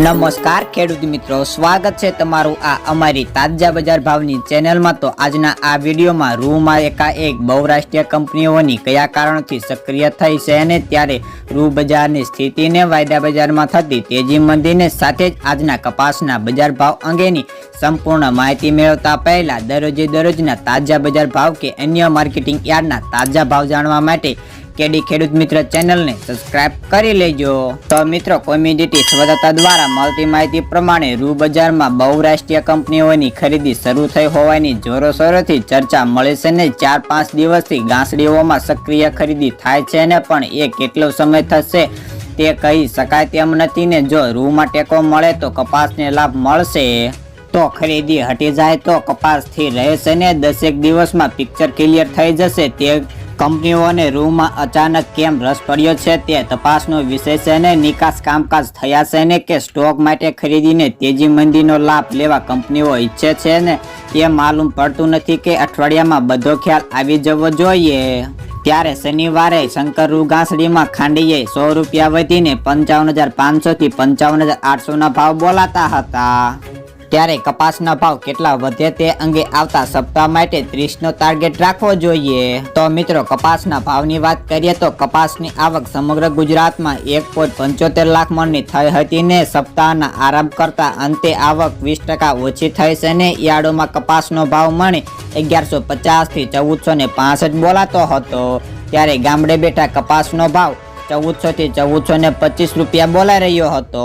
નમસ્કાર, ખેડૂત મિત્રો. સ્વાગત છે તમારું આ અમારી તાજા બજાર ભાવની ચેનલમાં. તો આજના આ વિડીયોમાં રૂમાં એકાએક બહુરાષ્ટ્રીય કંપનીઓની કયા કારણોથી સક્રિય થઈ છે અને ત્યારે રૂ બજારની સ્થિતિને વાયદા બજારમાં થતી તેજી મંદીને સાથે જ આજના કપાસના બજાર ભાવ અંગેની સંપૂર્ણ માહિતી મેળવતા પહેલાં દરરોજે દરરોજના તાજા બજાર ભાવ કે અન્ય માર્કેટિંગ યાર્ડના તાજા ભાવ જાણવા માટે કેડી ખેડૂત મિત્ર ચેનલને સબસ્ક્રાઇબ કરી લેજો. તો મિત્રો કોમ્યુનિટી સ્વતંત્રતા દ્વારા મળતી માહિતી પ્રમાણે રૂ બજારમાં બહુરાષ્ટ્રીય કંપનીઓની ખરીદી શરૂ થઈ હોવાની જોરોશોરોથી ચર્ચા મળે છે ને ચાર પાંચ દિવસથી ગાંસડીઓમાં સક્રિય ખરીદી થાય છે ને પણ એ કેટલો સમય થશે તે કહી શકાય તેમ નથી ને જો રૂમાં ટેકો મળે તો કપાસને લાભ મળશે. તો ખરીદી હટી જાય તો કપાસથી રહેશે ને દસેક દિવસમાં પિક્ચર ક્લિયર થઈ જશે તે કંપનીઓને રૂમાં અચાનક કેમ રસ પડ્યો છે તે તપાસનો વિષય છે ને નિકાસ કામકાજ થયા છે ને કે સ્ટોક માટે ખરીદીને તેજી મંદીનો લાભ લેવા કંપનીઓ ઈચ્છે છે ને તે માલુમ પડતું નથી કે અઠવાડિયામાં બધો ખ્યાલ આવી જવો જોઈએ. ત્યારે શનિવારે શંકર રૂઘાસડીમાં ખાંડીએ સો રૂપિયા વધીને પંચાવન હજાર પાંચસોથી પંચાવન હજાર આઠસોના ભાવ બોલાતા હતા. ત્યારે કપાસના ભાવ કેટલા વધે તે અંગે આવતા સપ્તાહ માટે ત્રીસનો ટાર્ગેટ રાખવો જોઈએ. તો મિત્રો, કપાસના ભાવની વાત કરીએ તો કપાસની આવક સમગ્ર ગુજરાતમાં એક પોઈન્ટ પંચોતેર લાખ મણની થઈ હતી ને સપ્તાહના આરંભ કરતા અંતે આવક વીસ ટકા ઓછી થઈ છે ને યાર્ડોમાં કપાસનો ભાવ મળી અગિયારસો પચાસથી ચૌદસો ને પાસઠ બોલાતો હતો. ત્યારે ગામડે બેઠા કપાસનો ભાવ ચૌદસો થી ચૌદસો ને પચીસ રૂપિયા બોલાઈ રહ્યો હતો.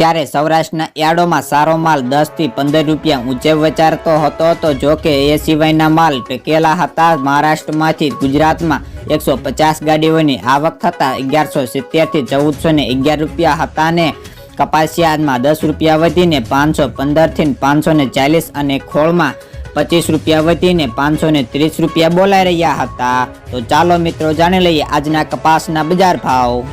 ત્યારે સૌરાષ્ટ્રના યાર્ડોમાં સારો માલ દસથી પંદર રૂપિયા ઊંચે વિચારતો હતો તો જો કે એ સિવાયના માલ ટકેલા હતા. મહારાષ્ટ્રમાંથી ગુજરાતમાં એકસો પચાસ ગાડીઓની આવક થતા અગિયારસો સિત્તેરથી ચૌદસો ને અગિયાર રૂપિયા હતા ને કપાસિયામાં દસ રૂપિયા વધીને પાંચસો પંદરથી પાંચસો ને ચાલીસ અને ખોળમાં પચીસ રૂપિયા વધીને પાંચસો ને ત્રીસ રૂપિયા બોલાઈ રહ્યા હતા. તો ચાલો મિત્રો, જાણી લઈએ આજના કપાસના બજાર ભાવ.